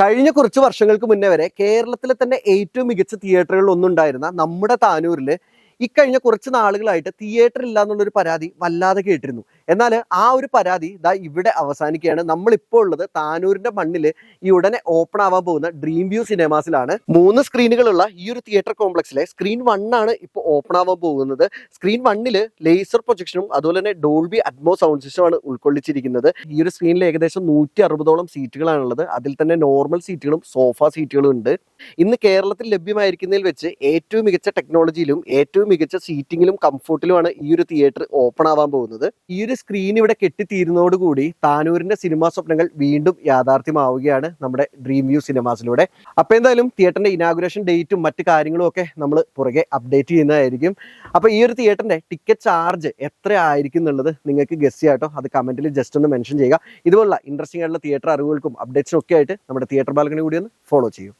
കഴിഞ്ഞ കുറച്ച് വർഷങ്ങൾക്ക് മുന്നേ വരെ കേരളത്തിലെ തന്നെ ഏറ്റവും മികച്ച തിയേറ്ററുകളിൽ ഒന്നുണ്ടായിരുന്ന നമ്മുടെ താനൂരിൽ ഇക്കഴിഞ്ഞ കുറച്ച് നാളുകളായിട്ട് തിയേറ്റർ ഇല്ല എന്നുള്ളൊരു പരാതി വല്ലാതെ കേട്ടിരുന്നു. എന്നാൽ ആ ഒരു പരാതി ഇതാ ഇവിടെ അവസാനിക്കുകയാണ്. നമ്മളിപ്പോൾ ഉള്ളത് താനൂരിന്റെ മണ്ണിൽ ഈ ഉടനെ ഓപ്പൺ ആവാൻ പോകുന്ന ഡ്രീം വ്യൂ സിനിമാസിലാണ് മൂന്ന് സ്ക്രീനുകളുള്ള ഈ ഒരു തിയേറ്റർ കോംപ്ലക്സിലെ സ്ക്രീൻ വൺ ആണ് ഇപ്പോൾ ഓപ്പൺ ആവാൻ പോകുന്നത്. സ്ക്രീൻ വണ്ണിൽ ലേസർ പ്രൊജക്ഷനും അതുപോലെ തന്നെ ഡോൾബി അറ്റ്മോ സൗണ്ട് സിസ്റ്റമാണ് ഉൾക്കൊള്ളിച്ചിരിക്കുന്നത്. ഈ ഒരു സ്ക്രീനിൽ ഏകദേശം നൂറ്റി അറുപതോളം സീറ്റുകളാണുള്ളത് അതിൽ തന്നെ നോർമൽ സീറ്റുകളും സോഫ സീറ്റുകളും ഉണ്ട്. ഇന്ന് കേരളത്തിൽ ലഭ്യമായിരിക്കുന്നതിൽ വെച്ച് ഏറ്റവും മികച്ച ടെക്നോളജിയിലും ഏറ്റവും മികച്ച സീറ്റിംഗിലും കംഫർട്ടിലുമാണ് ഈ ഒരു തിയേറ്റർ ഓപ്പൺ ആവാൻ പോകുന്നത്. ഈ ഒരു സ്ക്രീൻ ഇവിടെ കെട്ടിത്തീരുന്നതോടുകൂടി താനൂരിന്റെ സിനിമാ സ്വപ്നങ്ങൾ വീണ്ടും യാഥാർത്ഥ്യമാവുകയാണ് നമ്മുടെ ഡ്രീം വ്യൂ സിനിമാസിലൂടെ അപ്പൊ എന്തായാലും തിയേറ്ററിന്റെ ഇനാഗുറേഷൻ ഡേറ്റും മറ്റു കാര്യങ്ങളും ഒക്കെ നമ്മൾ പുറകെ അപ്ഡേറ്റ് ചെയ്യുന്നതായിരിക്കും. അപ്പൊ ഈ ഒരു തിയേറ്ററിന്റെ ടിക്കറ്റ് ചാർജ് എത്ര ആയിരിക്കും എന്നുള്ളത് നിങ്ങൾക്ക് ഗസ് ചെയ്യാട്ടോ അത് കമന്റിൽ ജസ്റ്റ് ഒന്ന് മെൻഷൻ ചെയ്യുക. ഇതുപോലുള്ള ഇൻട്രസ്റ്റിംഗ് ആയിട്ടുള്ള തിയേറ്റർ അറിവുകൾക്കും അപ്ഡേറ്റ്സും ഒക്കെ ആയിട്ട് നമ്മുടെ തിയേറ്റർ ബാൽക്കണി കൂടി ഒന്ന് ഫോളോ ചെയ്യും.